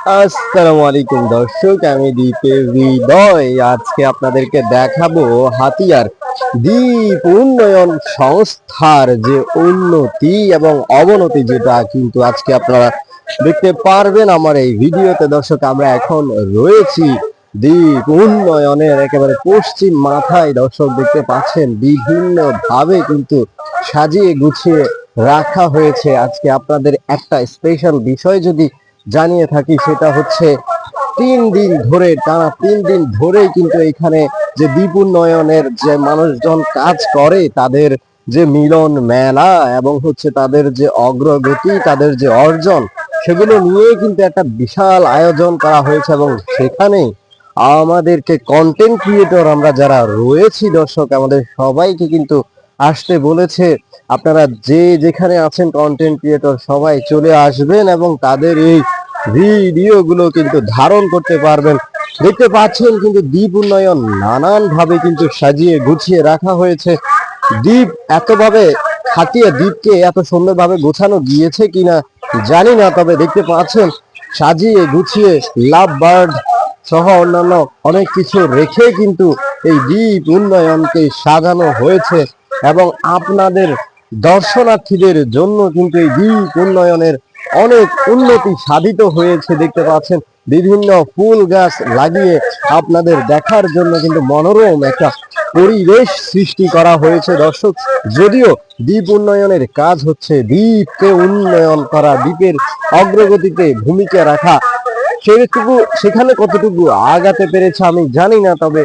আসসালামু আলাইকুম দর্শক, আমি দীপে হৃদয়। আজকে আপনাদেরকে দেখাবো হাতিয়ার দ্বীপ উন্নয়ন সংস্থার যে উন্নতি এবং অবনতি যেটা কিন্তু আজকে আপনারা দেখতে পারবেন আমার এই ভিডিওতে। দর্শক, আমরা এখন রয়েছি দ্বীপ উন্নয়নের একেবারে পশ্চিম মাথায়। দর্শক, দেখতে পাচ্ছেন বিভিন্ন ভাবে কিন্তু সাজিয়ে গুছিয়ে রাখা হয়েছে। আজকে আপনাদের একটা স্পেশাল বিষয় যদি জানিয়ে থাকি সেটা হচ্ছে তিন দিন ধরে, টানা তিন দিন ধরেই কিন্তু এখানে যে দ্বীপ উন্নয়নের যে মানুষজন কাজ করে, তাদের যে মিলন মেলা এবং হচ্ছে তাদের যে অগ্রগতি, তাদের যে অর্জন, সেগুলো নিয়ে কিন্তু একটা বিশাল আয়োজন করা হয়েছে এবং সেখানে আমাদেরকে কন্টেন্ট ক্রিয়েটর আমরা যারা রয়েছি দর্শক, আমাদের সবাইকে কিন্তু আসতে বলেছে, আপনারা যে যেখানে আছেন কন্টেন্ট ক্রিয়েটর সবাই চলে আসবেন এবং তাদের এই ভিডিও গুলো কিন্তু ধারণ করতে পারবেন। দেখতে পাচ্ছেন কিন্তু দ্বীপ উন্নয়ন নানান ভাবে কিন্তু সাজিয়ে গুছিয়ে রাখা হয়েছে। দ্বীপ এতভাবে খাটিয়ে দ্বীপকে এত সুন্দরভাবে গোছানো গিয়েছে কিনা জানি না, তবে দেখতে পাচ্ছেন সাজিয়ে গুছিয়ে লাভ বার্ড সহ অন্যান্য অনেক কিছু রেখে কিন্তু এই দ্বীপ উন্নয়নকে সাজানো হয়েছে। এবং আপনাদের দর্শনার্থীদের জন্য কিন্তু এই দ্বীপ উন্নয়নের অনেক উন্নতি সাধিত হয়েছে, দেখতে পাচ্ছেন। বিভিন্ন ফুল গাছ লাগিয়ে আপনাদের দেখার জন্য কিন্তু মনোরম একটা পরিবেশ সৃষ্টি করা হয়েছে। দর্শক, যদিও দ্বীপ উন্নয়নের কাজ হচ্ছে দ্বীপকে উন্নয়ন করা, দ্বীপের অগ্রগতিতে ভূমিকা রাখা। সেটুকু, সেখানে কতটুকু আগাতে পেরেছে আমি জানি না, তবে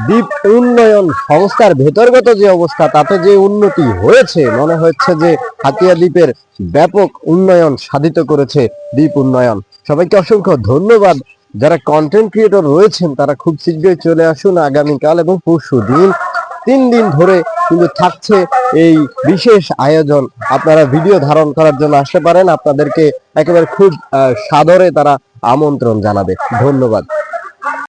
দ্বীপ উন্নয়ন সংস্থার ভেতরগত যে অবস্থা, তাতে যে উন্নতি হয়েছে, মনে হচ্ছে যে হাতিয়া দ্বীপের ব্যাপক উন্নয়ন সাধিত করেছে দ্বীপ উন্নয়ন। সবাইকে অসংখ্য ধন্যবাদ। যারা কন্টেন্ট ক্রিয়েটর রয়েছেন, তারা খুব শীঘ্রই চলে আসুন আগামীকাল এবং পরশু দিন। তিন দিন ধরে কিন্তু থাকছে এই বিশেষ আয়োজন। আপনারা ভিডিও ধারণ করার জন্য আসতে পারেন। আপনাদেরকে একেবারে খুব সাদরে তারা আমন্ত্রণ জানাবে। ধন্যবাদ।